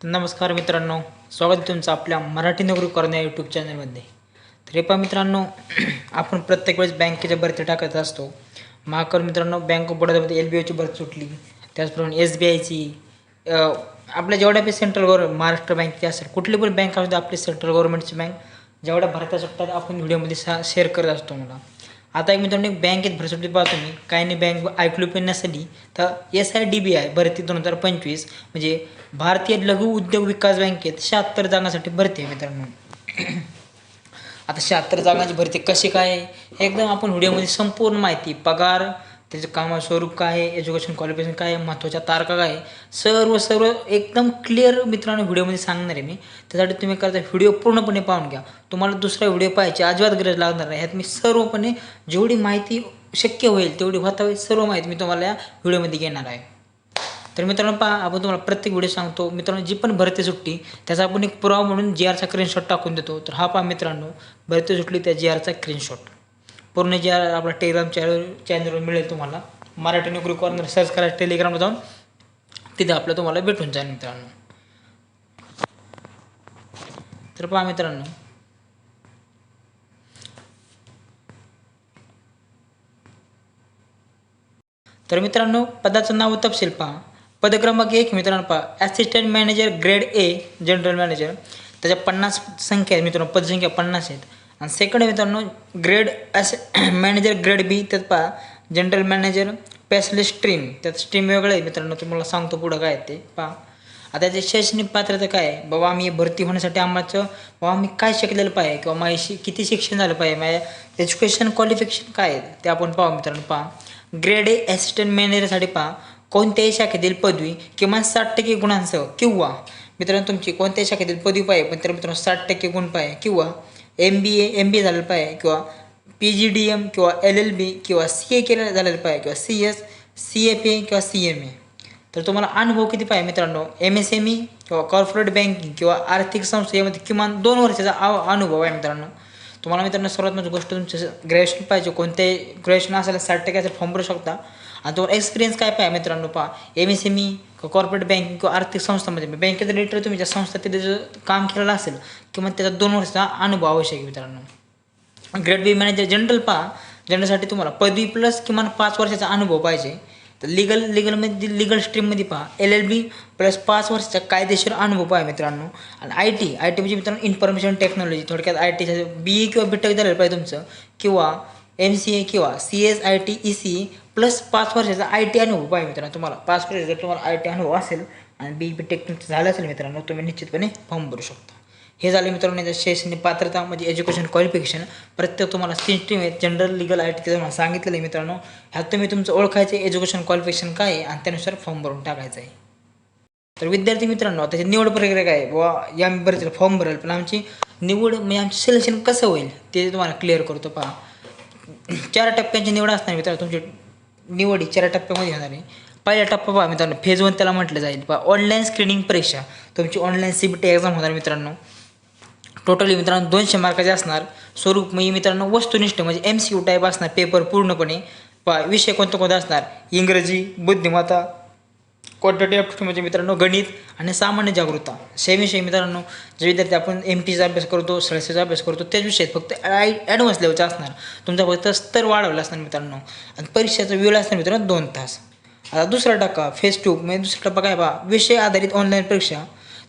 नमस्कार मित्रांनो स्वागत तुमचं आपल्या मराठी नोकरी करण्या यूट्यूब चॅनलमध्ये तर हे पहा मित्रांनो आपण प्रत्येक वेळेस बँकेच्या भरती टाकत असतो. महाकर मित्रांनो बँक ऑफ बडोदामध्ये एल बी ओची भरती सुटली. त्याचप्रमाणे एस बी आयची आपल्या जेवढ्या बी सेंट्रल गव्हर्मेंट महाराष्ट्र बँकची असेल कुठली पण बँक असू दे आपली सेंट्रल गव्हर्मेंटची बँक जेवढ्या भरत्या सुटतात आपण व्हिडिओमध्ये सा शेअर करत असतो मला आता एक मित्रांनो एक बँकेत भरसाठी पाहतो मी काही नाही बँक ऐकलो पण नसली तर S I D B I भरती दोन हजार पंचवीस. म्हणजे भारतीय लघु उद्योग विकास बँकेत शहात्तर जागांसाठी भरती आहे मित्रांनो. आता शहात्तर जागांची भरती कशी काय आहे? एकदम आपण व्हिडिओमध्ये संपूर्ण माहिती पगार त्याचं कामाचं स्वरूप काय आहे एज्युकेशन क्वालिफिकेशन काय आहे महत्त्वाच्या तारखा काय आहे सर्व सर्व एकदम क्लिअर मित्रांनो व्हिडिओमध्ये सांगणार आहे मी. त्यासाठी तुम्ही करता व्हिडिओ पूर्णपणे पाहून घ्या. तुम्हाला दुसरा व्हिडिओ पाहायची अजिबात गरज लागणार नाही. ह्यात मी सर्वपणे जेवढी माहिती शक्य होईल तेवढी होता होईल सर्व माहिती मी तुम्हाला या व्हिडिओमध्ये घेणार आहे. तर मित्रांनो पहा आपण तुम्हाला प्रत्येक व्हिडिओ सांगतो मित्रांनो जी पण भरती सुट्टी त्याचा आपण एक पुरावा म्हणून जी आरचा स्क्रीनशॉट टाकून देतो. तर हा पहा मित्रांनो भरती सुटली त्या जी आरचा स्क्रीनशॉट पूर्ण जे आपला टेलिग्राम चॅनल चॅनलवर मिळेल तुम्हाला. मराठी नोकरी कॉर्नर सर्च करा टेलिग्रामला जाऊन तिथे आपलं तुम्हाला भेटून जाईल मित्रांनो. तर पहा मित्रांनो. तर मित्रांनो पदाचं नाव तपशील पहा. पद क्रमांक एक मित्रांनो पहा. Assistant manager grade A general manager त्याच्या पन्नास संख्या आहेत मित्रांनो. पदसंख्या पन्नास आहेत. आणि सेकंड मित्रांनो ग्रेड असे मॅनेजर ग्रेड बी त्यात पहा जनरल मॅनेजर स्पेशलिस्ट स्ट्रीम त्यात स्ट्रीम वेगळं आहे मित्रांनो तुम्हाला सांगतो पुढं काय ते. पहा. आता त्याचे शैक्षणिक पात्रता काय आहे? बाबा आम्ही भरती होण्यासाठी आम्हाला बाबा आम्ही काय शिकलेलं पाहिजे? किंवा माझी शि किती शिक्षण झालं पाहिजे? माझ्या एज्युकेशन क्वालिफिकेशन काय आहे? ते आपण पाहू मित्रांनो पहा. ग्रेड ए असिस्टंट मॅनेजरसाठी पहा कोणत्याही शाखेतील पदवी किमान साठ टक्के गुणांसह किंवा मित्रांनो तुमची कोणत्याही शाखेतील पदवी पाहिजे पण तर मित्रांनो साठ टक्के गुण पाहिजे किंवा एम बी ए एम बी ए झालेलं पाहिजे किंवा पी जी डी एम किंवा एल एल बी किंवा सी ए केलं झालेलं पाहिजे किंवा C S C F A किंवा सी एम ए तर तुम्हाला अनुभव किती पाहिजे मित्रांनो? एम एस एम ई किंवा कॉर्पोरेट बँकिंग किंवा आर्थिक संस्था यामध्ये किमान दोन वर्षाचा अनुभव आहे मित्रांनो. तुम्हाला मित्रांनो सर्वात मोठी गोष्ट तुमचं ग्रॅज्युएशन पाहिजे. कोणत्याही ग्रॅज्युएशन असेल साठ टक्क्याचा फॉर्म भरू शकता. आणि तुम्हाला एक्सपिरियन्स काय पाहिजे मित्रांनो पहा. M S M E corporate banking किंवा आर्थिक संस्थांमध्ये बँकेत रिलेटेड तुम्ही ज्या संस्था तिथे जर काम केलेलं असेल किंवा त्याचा दोन वर्षाचा अनुभव आवश्यक आहे मित्रांनो. ग्रेड बी मॅनेजर जनरल पहा. जनरलसाठी तुम्हाला पदवी प्लस किमान पाच वर्षाचा अनुभव पाहिजे. तर लिगल लिगलमध्ये लिगल स्ट्रीममध्ये पहा. एल एल बी प्लस पाच वर्षाचा कायदेशीर अनुभव पाहिजे मित्रांनो. आणि आय टी आय टी म्हणजे मित्रांनो इन्फॉर्मेशन टेक्नॉलॉजी थोडक्यात आय टी बी ए किंवा बी टेक झालेलं पाहिजे तुमचं. किंवा एम सी ए किंवा C S I T E C plus पाच वर्षाचा आय टी अनुभव पाहिजे मित्रांनो तुम्हाला. पाच वर्ष जर तुम्हाला आय टी अनुभव असेल आणि बी बी टेक तुमचं झालं असेल मित्रांनो तुम्ही निश्चितपणे फॉर्म भरू शकता. हे झाले मित्रांनो याचं शैक्षणिक पात्रता म्हणजे एज्युकेशन क्वालिफिकेशन प्रत्येक तुम्हाला तीन स्ट्रीम आहे जनरल लिगल आय टी तुम्हाला सांगितलेलं आहे मित्रांनो. ह्यात तुम्ही तुमचं ओळखायचं एज्युकेशन क्वालिफिकेशन काय आहे आणि त्यानुसार फॉर्म भरून टाकायचं आहे. तर विद्यार्थी मित्रांनो त्याची निवड प्रक्रिया काय आहे? बुवा या मी बरेच फॉर्म भरेल पण आमची निवड म्हणजे आमचं सिलेक्शन कसं होईल ते तुम्हाला क्लिअर करतो पहा. चार टप्प्यांची निवड असणार मित्रांनो तुमची निवड ही चार टप्प्यामध्ये होणार आहे. पहिला टप्पा पहा मित्रांनो फेज वन त्याला म्हटलं जाईल. पहा ऑनलाईन स्क्रीनिंग परीक्षा. तुमची online C B T exam होणार मित्रांनो. टोटली मित्रांनो दोनशे मार्काचे असणार स्वरूप. म्हणजे मित्रांनो वस्तुनिष्ठ म्हणजे एम सी यू टाईप असणार पेपर पूर्णपणे. पहा विषय कोणतं कोणता असणार? इंग्रजी बुद्धिमत्ता क्वांटिटी ऑफ म्हणजे मित्रांनो गणित आणि सामान्य जागरूकता. सेविषयी मित्रांनो जे विद्यार्थी आपण एम पीचा अभ्यास करतो सळसेचा अभ्यास करतो त्याच विषयात फक्त आय ॲडव्हान्स लेवलचा असणार. तुमचा फक्त स्तर वाढवला असणार मित्रांनो. आणि परीक्षेचा वेळ असणार मित्रांनो दोन तास. आता दुसरा टप्पा फेज टू म्हणजे दुसरा टप्पा काय पहा? विषय आधारित ऑनलाईन परीक्षा.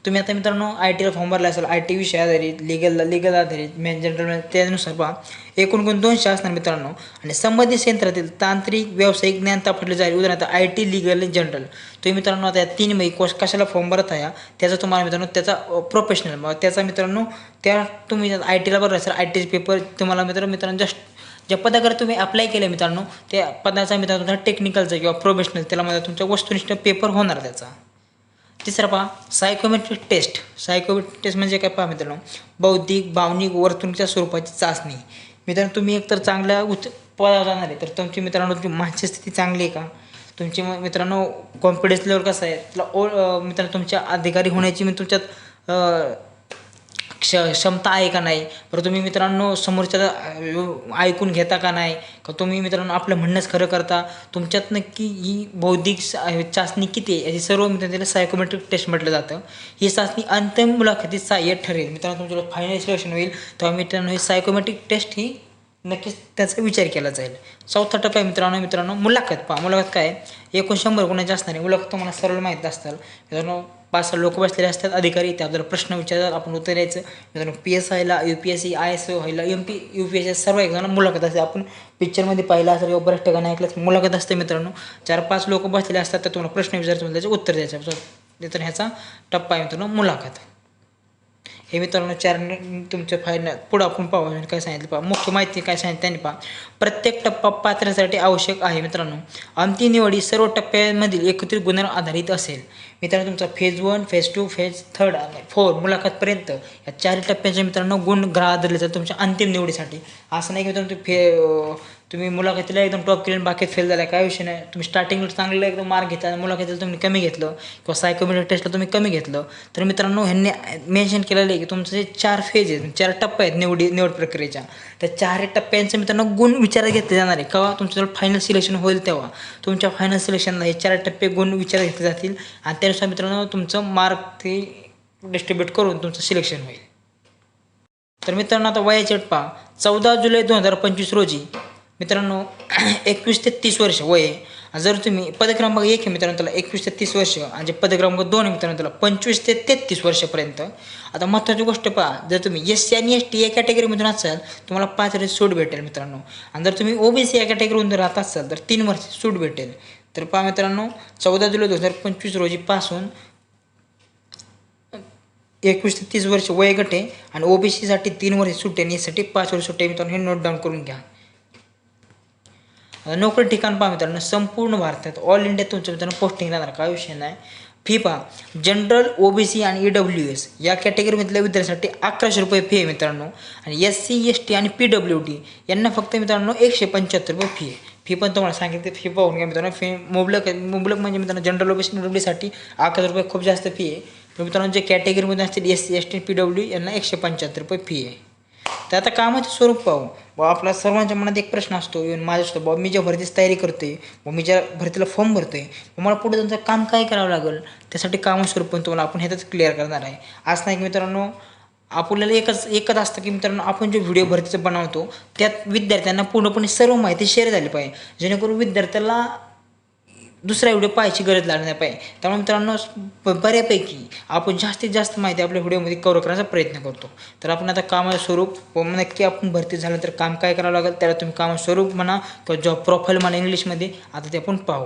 तुम्ही आता मित्रांनो आय टीला फॉर्म भरला असेल आय टी विषय आधारित लिगलला लिगल आधारित मॅन जनरल त्यानुसार पहा. एकूण दोन दोनशे असणार मित्रांनो. आणि संबंधित क्षेत्रातील तांत्रिक व्यावसायिक ज्ञान तापटले जाईल. उदाहरणार्थ आय टी लिगल जनरल तुम्ही मित्रांनो आता या तीन मै कोश कशाला फॉर्म भरत आहे त्याचा तुम्हाला मित्रांनो त्याचा प्रोफेशनल त्याचा मित्रांनो त्या तुम्ही आय टीला भरला असेल आय टीचे पेपर तुम्हाला मित्रांनो मित्रांनो जस्ट ज्या पदाकडे तुम्ही अप्लाय केलं मित्रांनो त्या पदाचा मित्रांनो तुमचा टेक्निकलचा किंवा प्रोफेशनल त्याला मध्ये तुमच्या वस्तुनिष्ठ पेपर होणार त्याचा. तिसरा पहा सायकोमेट्रिक टेस्ट सायकोमेट्रिक टेस्ट म्हणजे काय पहा मित्रांनो? बौद्धिक भावनिक वर्तणुकीच्या स्वरूपाची चाचणी. मित्रांनो तुम्ही एकतर चांगल्या उच्च पदावर जाणार आहे तर तुमची मित्रांनो तुमची मानसिक स्थिती चांगली आहे का? तुमची म- मित्रांनो कॉन्फिडन्स लेवल कसं आहे? तुला ओ मित्रांनो तुमच्या अधिकारी होण्याची मी तुमच्यात क्ष क्षमता आहे का नाही? बरं तुम्ही मित्रांनो समोरच्या ऐकून घेता का नाही? का तुम्ही मित्रांनो आपलं म्हणणंच खरं करता? तुमच्यात नक्की ही बौद्धिक चाचणी किती आहे? याची सर्व मित्रांनो त्याला सायकोमेट्रिक टेस्ट म्हटलं जातं. ही चाचणी अंतिम मुलाखतीत सहाय्य ठरेल. मित्रांनो तुमच्या फायनल सिलेक्शन होईल. तेव्हा मित्रांनो ही सायकोमेट्रिक टेस्ट ही नक्कीच त्याचा विचार केला जाईल. चौथा टप्पा आहे मित्रांनो मित्रांनो मुलाखत पहा. मुलाखत काय एकूण शंभर गुणांची असणारी मुलाखत तुम्हाला सरळ माहीत असतात मित्रांनो पाच सहा लोक बसलेले असतात अधिकारी. त्याबद्दल आपल्याला प्रश्न विचारतात आपण उत्तर द्यायचं. मित्रांनो पी एस आयला U P S C I S O व्हायला M P U P S C सर्व एक मुलाखत असते. आपण पिक्चरमध्ये पाहिलं असेल किंवा बऱ्याच ठिकाणी ऐकलं मुलाखत असते मित्रांनो. चार पाच लोक बसलेले असतात तर तुम्हाला प्रश्न विचारतो त्याचे उत्तर द्यायचं. तर ह्याचा टप्पा आहे मित्रांनो मुलाखत. हे मित्रांनो चार तुमच्या फायनल पुढं आपण पाहू. काय सांगितलं पहा मुख्य माहिती काय सांगितलं त्यांनी पहा. प्रत्येक टप्पा पात्रासाठी आवश्यक आहे मित्रांनो. अंतिम निवडी सर्व टप्प्यांमधील एकत्रित गुणांवर आधारित असेल. मित्रांनो तुमचा phase one phase two phase third आणि फोर मुलाखतपर्यंत या चार टप्प्यांच्या मित्रांनो गुण ग्राह धरले जातात तुमच्या अंतिम निवडीसाठी. असं नाही की मित्रांनो फे तुम्ही मुलाखतीला एकदम टॉप केलं बाकीत फेल झाला काय विषय नाही. तुम्ही स्टार्टिंगला चांगलं एकदम मार्क घेतला आणि मुलाखतीला तुम्ही कमी घेतलं. किंवा सायकोमेट्रिक टेस्टला तुम्ही कमी घेतलं. तर मित्रांनो ह्यांनी मेन्शन केलेलं आहे की तुमचं जे चार फेज आहेत चार टप्पे आहेत निवडी निवड प्रक्रियेच्या. त्या चारही टप्प्यांचे मित्रांनो गुण विचारात घेतले जाणार आहे. केव्हा तुमचं फायनल सिलेक्शन होईल तेव्हा. तुमच्या फायनल सिलेक्शनला हे चार टप्पे गुण विचारात घेतले जातील. आणि त्यानुसार मित्रांनो तुमचं मार्क ते डिस्ट्रीब्यूट करून तुमचं सिलेक्शन होईल. तर मित्रांनो आता वयाची अट पहा. चौदा जुलै दोन हजार पंचवीस रोजी मित्रांनो एकवीस ते तीस वर्ष वय जर तुम्ही पदक्रमांक एक आहे मित्रांनो त्याला एकवीस ते तीस वर्ष आणि जे पदक्रमांक दोन आहे मित्रांनो त्याला पंचवीस ते तेहतीस वर्षापर्यंत. आता महत्त्वाची गोष्ट पहा जर तुम्ही एस सी आणि एस टी या कॅटेगरीमधून असाल तुम्हाला पाच वर्ष सूट भेटेल मित्रांनो. आणि जर तुम्ही ओबीसी या कॅटेगरीमधून राहत असाल तर तीन वर्ष सूट भेटेल. तर पहा मित्रांनो चौदा जुलै दोन हजार पंचवीस रोजीपासून एकवीस ते तीस वर्ष वयगट आहे आणि ओबीसीसाठी तीन वर्ष सुट्टे आणि यासाठी पाच वर्ष सुट्टे मित्रांनो हे नोट डाऊन करून घ्या. नोकरी ठिकाण पहा मित्रांनो संपूर्ण भारतात ऑल इंडिया तुमच्या मित्रांनो पोस्टिंग राहणार काय विषय नाही. फी पहा जनरल ओबीसी आणि ई डब्ल्यू एस या कॅटेगरीमधल्या विद्यार्थ्यांसाठी अकराशे रुपये फी आहे मित्रांनो. आणि एस सी एस टी आणि पी डब्ल्यू डी यांना फक्त मित्रांनो एकशे पंच्याहत्तर रुपये फी आहे. फी पण तुम्हाला सांगितली फी पाहून घ्या मित्रांनो. फी मुबलक मुबलक म्हणजे मित्रांनो जनरल ओबीसी डब्ल्यूसाठी अकरा रुपये खूप जास्त फी आहे. पण मित्रांनो जे कॅटेगरीमध्ये असतील S C S T P W यांना एकशे पंच्याहत्तर रुपये फी आहे. तर आता कामाचे स्वरूप पाहू. बा आपला सर्वांच्या मनात एक प्रश्न असतो. येऊन माझ्या असतो बाबा मी ज्या भरतीची तयारी करते व मी ज्या भरतीला फॉर्म भरतोय आहे मला पुढे त्यांचं काम काय करावं लागेल? त्यासाठी कामस्वरूप पण तुम्हाला आपण ह्यातच क्लिअर करणार आहे. असं नाही की मित्रांनो आपल्याला एकच एकच असतं की मित्रांनो आपण जे व्हिडिओ भरतीचं बनवतो त्यात विद्यार्थ्यांना पूर्णपणे सर्व माहिती शेअर झाली पाहिजे. जेणेकरून विद्यार्थ्याला दुसरा व्हिडिओ पाहायची गरज लागली नाही पाहिजे त्यामुळे मित्रांनो बऱ्यापैकी आपण जास्तीत जास्त माहिती आपल्या व्हिडिओमध्ये कव्हर करण्याचा प्रयत्न करतो. तर आपण आता कामाचं स्वरूप व नक्की आपण भरती झालं तर काम काय करावं लागेल त्याला तुम्ही कामाचं स्वरूप म्हणा किंवा जॉब प्रोफाईल म्हणा इंग्लिशमध्ये आता ते आपण पाहू.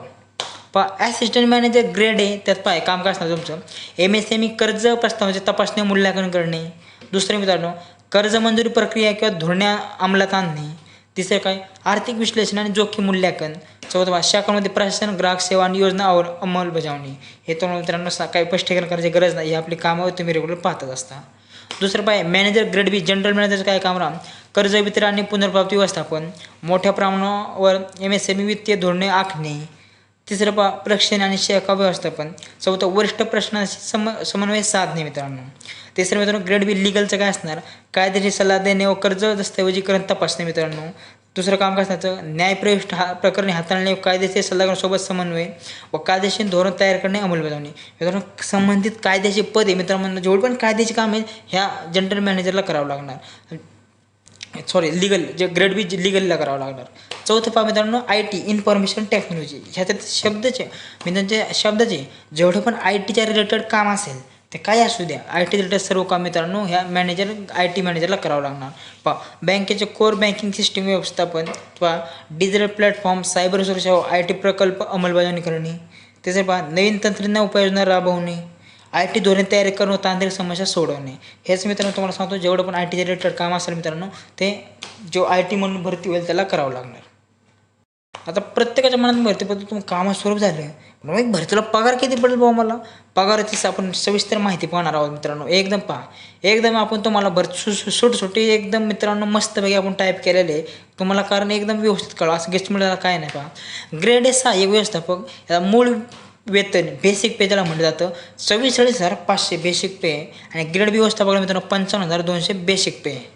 पा ॲसिस्टंट मॅनेजर ग्रेड आहे त्यात पाय काम काय असणार तुमचं? एम एस एम ई कर्ज प्रस्तावाचे तपासणी मूल्यांकन करणे. दुसरे मित्रांनो कर्ज मंजुरी प्रक्रिया किंवा धोरणे अंमलात आणणे. तिसरं काय? आर्थिक विश्लेषण आणि जोखीम मूल्यांकन. चौथं शाखांमध्ये प्रशासन ग्राहक सेवा आणि योजनावर अंमलबजावणी. हे तुम्हाला मित्रांनो सा- काही स्पष्टीकरण करायची गरज नाही. हे आपली कामं तुम्ही रेग्युलर पाहतच असता. दुसरं पाय manager grade B general manager काय काम राम? कर्ज वितरण आणि पुनर्प्राप्ती व्यवस्थापन. मोठ्या प्रमाणावर एम एस एम ई वित्तीय धोरणे आखणे. तिसरं पा प्रशिक्षण आणि शाखा व्यवस्थापन. चौथं वरिष्ठ प्रश्नाशी सम समन्वय साधणे मित्रांनो. तिसरं मित्रांनो ग्रेड बी लिगलचं काय असणार? कायदेशीर सल्ला देणे व कर्ज दस्तऐवजीकरण तपासणे मित्रांनो. दुसरं काम काय असण्याचं न्यायप्रविष्ट हा प्रकरणे हाताळणे व कायदेशीर सल्लागारांसोबत समन्वय व कायदेशीर धोरण तयार करणे अंमलबजावणी. मित्रांनो संबंधित कायद्याचे पदे मित्रांनो जेवढे पण कायद्याची काम आहे ह्या जनरल मॅनेजरला करावं लागणार. सॉरी लिगल जे ग्रेड बी लिगलला करावं लागणार. चौथं पहा मित्रांनो आय टी इन्फॉर्मेशन टेक्नॉलॉजी ह्याच्यात शब्दचे म्हणजे मित्रांचे शब्दाचे जेवढं पण आय टीच्या रिलेटेड काम असेल ते काय असू द्या. आय टी रिलेटेड सर्व काम मित्रांनो ह्या मॅनेजर आय टी मॅनेजरला करावं लागणार. पा बँकेचे कोर बँकिंग सिस्टीम व्यवस्थापन किंवा डिजिटल प्लॅटफॉर्म सायबर सुरक्षा आय टी प्रकल्प अंमलबजावणी करणे. त्याचे पहा नवीन तंत्रज्ञान उपाययोजना राबवणे. आय टी धोरण तयार करून तांत्रिक समस्या सोडवणे. हेच मित्रांनो तुम्हाला सांगतो जेवढं पण आय टी रिलेटेड काम असेल मित्रांनो ते जो आय टी म्हणून भरती होईल त्याला करावं लागणार. आता प्रत्येकाच्या मनात भरती तुम्ही कामात स्वरूप झालं मग एक भरतीला पगार किती पडेल भाऊ मला? पगाराची आपण सविस्तर माहिती पाहणार आहोत मित्रांनो. एकदम पहा. एकदम आपण तुम्हाला भर सु सु- सुटसुटी एकदम मित्रांनो मस्तपैकी आपण टाईप केलेले. आहे तुम्हाला कारण एकदम व्यवस्थित कळा असं गेस्ट मिळाला काय नाही पहा. ग्रेड एस हा एक व्यवस्थापक याला मूळ वेतन बेसिक पे ज्याला म्हटलं जातं. चव्वेचाळीस हजार पाचशे बेसिक पे आणि ग्रेड बी व्यवस्था बघायला मित्रांनो पंचावन्न हजार दोनशे बेसिक पे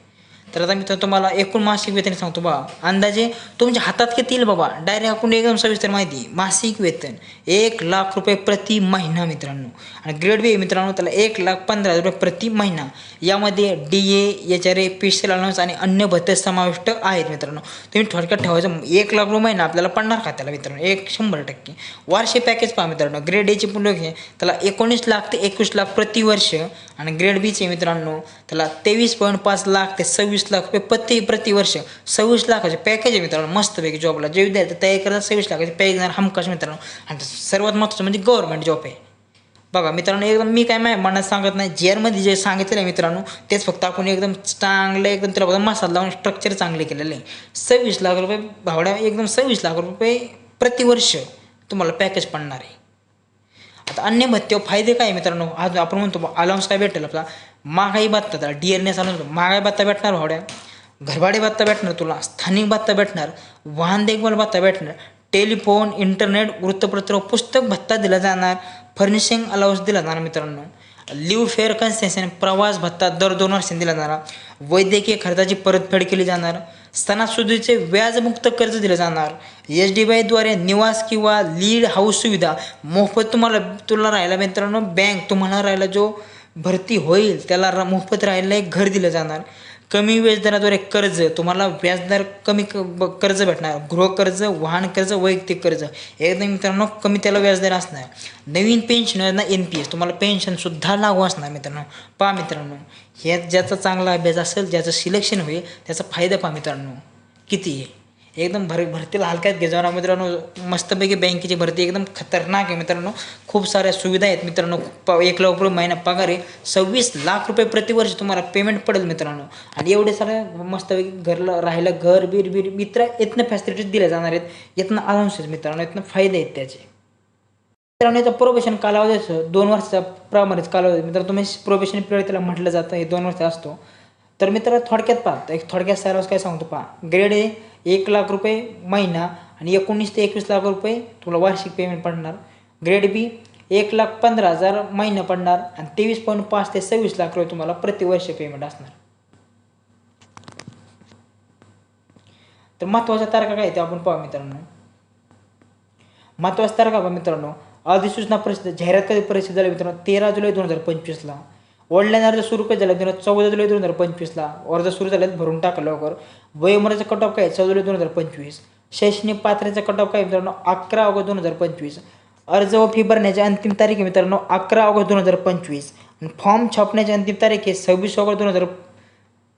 तर आता मित्र तुम्हाला एकूण मासिक वेतन सांगतो बा अंदाजे तुमच्या हातात किती येईल बाबा? डायरेक्ट आपण एकदम सविस्तर माहिती. मासिक वेतन एक लाख रुपये प्रति महिना मित्रांनो. आणि ग्रेड बी मित्रांनो त्याला एक लाख पंधरा हजार रुपये प्रति महिना. यामध्ये D A H R A special allowance आणि अन्य भत्ते समाविष्ट आहेत मित्रांनो. तुम्ही थोडक्यात ठेवायचं एक लाख रुपये महिना आपल्याला पडणार का त्याला मित्रांनो? एक शंभर टक्के. वार्षिक पॅकेज पहा मित्रांनो. ग्रेड एचे पुढे त्याला एकोणीस लाख ते एकवीस लाख प्रतिवर्ष आणि ग्रेड बीचे मित्रांनो त्याला तेवीस पॉईंट पाच लाख ते सव्वीस लाख रुपये प्रति प्रतिवर्ष सव्वीस लाखाचे पॅकेज आहे मित्रांनो मस्तपैकी जॉबला जे विद्यार्थी तयारी करतात सव्वीस लाखाचे पॅकेज देणार हमखास मित्रांनो. आणि सर्वात महत्त्वाचं म्हणजे गव्हर्नमेंट जॉब आहे. बघा मित्रांनो एकदम मी काय माहिती मनात सांगत नाही जेअरमध्ये जे सांगितलेलं आहे मित्रांनो तेच फक्त आपण एकदम चांगलं एकदम त्याला बघा मसाला लावून स्ट्रक्चर चांगले केलेलं आहे. सव्वीस लाख रुपये भावड्या एकदम सव्वीस लाख रुपये प्रतिवर्ष तुम्हाला पॅकेज पडणार आहे. आता अन्य भत्ते फायदे काय मित्रांनो? आज आपण म्हणतो अलाउन्स काय भेटेल आपला? महागाई भत्ता त्याला डी एन एस अलाउन्स महागाई भत्ता भेटणार भावड्या? घरभाडे भत्ता भेटणार तुला? स्थानिक भत्ता भेटणार? वाहन देखभाल भत्ता भेटणार? टेलिफोन इंटरनेट वृत्तपत्र पुस्तक भत्ता दिला जाणार? फर्निशिंग अलाउन्स दिला जाणार मित्रांनो. लिव्ह फेअर कन्सेशन प्रवास भत्ता दर दोन वर्षांनी दिला जाणार? वैद्यकीय खर्चाची परतफेड केली जाणार? सणासुदीचे व्याजमुक्त कर्ज दिलं जाणार. एच डी बी निवास किंवा लीड हाऊस सुविधा. मोफत तुम्हाला तुला राहायला मित्रांनो बँक तुम्हाला राहायला जो भरती होईल त्याला रा मोफत राहायला एक घर दिलं जाणार. कमी व्याजदराद्वारे कर्ज तुम्हाला व्याजदर कमी क ब- कर्ज भेटणार. गृहकर्ज वाहन कर्ज वैयक्तिक कर्ज. एकदम मित्रांनो कमी त्याला व्याजदर असणार. नवीन पेन्शन योजना एन पी एस तुम्हाला पेन्शनसुद्धा लागू असणार मित्रांनो. पहा मित्रांनो. ह्यात ज्याचा चांगला अभ्यास असेल ज्याचं सिलेक्शन होईल त्याचा फायदा पहा मित्रांनो. किती आहे? एकदम भर भरतीला हलक्यात घे. जाणार मित्रांनो मस्तपैकी बँकेची भरती एकदम खतरनाक आहे मित्रांनो. खूप साऱ्या सुविधा आहेत मित्रांनो. प एक लाख रुपये महिना पगार आहे. सव्वीस लाख रुपये प्रतिवर्ष तुम्हाला पेमेंट पडेल मित्रांनो. आणि एवढे सारे मस्तपैकी घरला राहायला घर बीर बीर मित्र इथनं फॅसिलिटीज दिल्या जाणार आहेत. इथनं अलाउन्सेस मित्रांनो इथनं फायदे आहेत त्याचे. मित्रांनो याचा प्रोबेशन कालावधी असतो. दोन वर्षाचा प्रमाणेच कालावधी. मित्रांनो तुम्ही प्रोबेशन पिरियड त्याला म्हटलं जातं हे दोन वर्ष असतो. तर मित्र थोडक्यात पहा. एक थोडक्यात सर्वच काय सांगतो पहा. ग्रेड ए एक लाख रुपये महिना आणि एकोणीस ते एकवीस लाख रुपये तुला वार्षिक पेमेंट पडणार. ग्रेड बी एक लाख पंधरा हजार महिना पडणार आणि तेवीस पॉईंट पाच ते सव्वीस लाख रुपये तुम्हाला प्रतिवर्ष पेमेंट असणार. तर महत्त्वाच्या तारखा काय ते आपण पाहू मित्रांनो. महत्त्वाच्या तारखा पहा मित्रांनो. अधिसूचना प्रसिद्ध जाहिरात कधी प्रसिद्ध झाली मित्रांनो तेरा जुलै दोन हजार पंचवीसला. ऑनलाईन अर्ज सुरू कधी झाला मित्रांनो चौदा जुलै दोन हजार पंचवीसला. अर्ज सुरू झाल्यात भरून टाका लवकर. वयोमर्याचा कट ऑफ काय चौदा जुलै दोन हजार पंचवीस. शैक्षणिक पात्रतेचा कट ऑफ काय मित्रांनो? अकरा ऑगस्ट दोन हजार पंचवीस. अर्ज व फी भरण्याची अंतिम तारीख आहे मित्रांनो अकरा ऑगस्ट दोन हजार पंचवीस. फॉर्म छापण्याची अंतिम तारीख आहे सव्वीस ऑगस्ट दोन हजार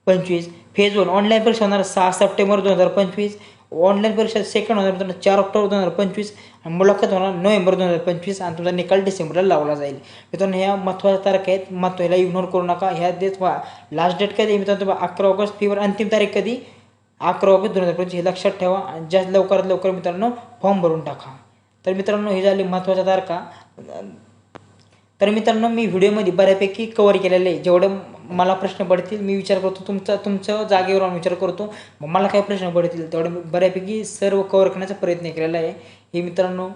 पंचवीस. फेज वन ऑनलाईन परीक्षा होणार सहा सप्टेंबर दोन हजार पंचवीस. ऑनलाईन परीक्षा सेकंड होणार मित्रांनो चार ऑक्टोबर दोन हजार पंचवीस. मुलाखत होणार नोव्हेंबर दोन हजार पंचवीस आणि तुमचा निकाल डिसेंबरला लावला जाईल. मित्रांनो ह्या महत्त्वाच्या तारखा आहेत महत्त्व ह्याला इग्नोर करू नका. ह्या देत व्हा लास्ट डेट कधी मित्रांनो तुम्हाला अकरा ऑगस्ट फीवर अंतिम तारीख कधी? अकरा ऑगस्ट दोन हजार पंचवीस. हे लक्षात ठेवा आणि जास्त लवकरात लवकर मित्रांनो फॉर्म भरून टाका. तर मित्रांनो हे झाली महत्त्वाच्या तारखा. तर मित्रांनो मी व्हिडिओमध्ये बऱ्यापैकी कवर केलेलं आहे. जेवढं मला प्रश्न पडतील मी विचार करतो तुमचा तुमच्या जागेवर राहून विचार करतो. मग मला काय प्रश्न पडतील? तेवढं बऱ्यापैकी सर्व कवर करण्याचा प्रयत्न केलेला आहे. हे मित्रांनो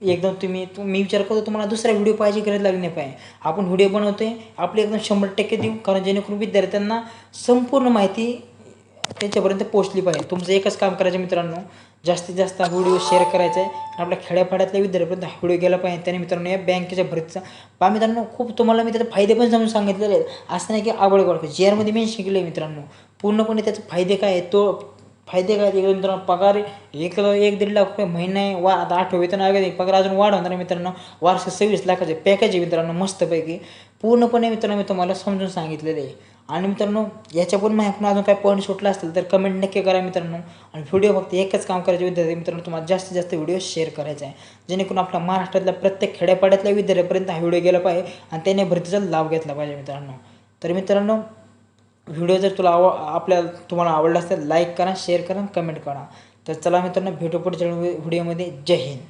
एकदम तुम्ही तु- मी विचार करतो तुम्हाला दुसरा व्हिडिओ पाहिजे गरज लागली नाही पाहिजे. आपण व्हिडिओ बनवतोय आपले एकदम शंभर टक्के देऊ. कारण जेणेकरून विद्यार्थ्यांना संपूर्ण माहिती त्यांच्यापर्यंत पोहोचली पाहिजे. तुमचं एकच काम करायचं मित्रांनो. जास्तीत जास्त हा व्हिडिओ शेअर करायचा आहे. आणि आपल्या खेड्यापाड्यातल्या विद्यार्थ्यांपर्यंत हा व्हिडिओ गेला पाहिजे. त्याने मित्रांनो या बँकेच्या भरतीचा. पहा मित्रांनो खूप तुम्हाला मी त्याचे फायदे पण समजून सांगितलेले आहेत. असं नाही की आवड गोड. जे आरमध्ये मी शिकले मित्रांनो पूर्णपणे त्याचे फायदे काय आहेत? तो फायदे काय आहेत? मित्रांनो पगार एक एक दीड लाख रुपये महिना आहे. वा आता आठवं वेतन आगे पगार अजून वाढ होणार मित्रांनो. वार्षिक सव्वीस लाखाचे पॅकेज आहे मित्रांनो मस्तपैकी. पूर्णपणे मित्रांनो मी तुम्हाला समजून सांगितलेलं आहे. आणि मित्रांनो याच्या पण अजून काही पॉईंट सुटला असतील तर कमेंट नक्की करा मित्रांनो. आणि व्हिडिओ फक्त एकच काम करायचे विद्यार्थी मित्रांनो तुम्हाला जास्तीत जास्त व्हिडिओ शेअर करायचा आहे. जेणेकरून आपल्या महाराष्ट्रातल्या प्रत्येक खेड्यापाड्यातल्या विद्यार्थ्यापर्यंत हा व्हिडिओ गेला पाहिजे आणि त्याने भरतीचा लाभ घेतला पाहिजे मित्रांनो. तर मित्रांनो व्हिडिओ जर तुला आव आपल्या तुम्हाला आवडला असेल लाईक करा शेअर करा कमेंट करा. तर चला मित्रांनो भेटू पुढच्या व्हिडिओमध्ये जय हिंद.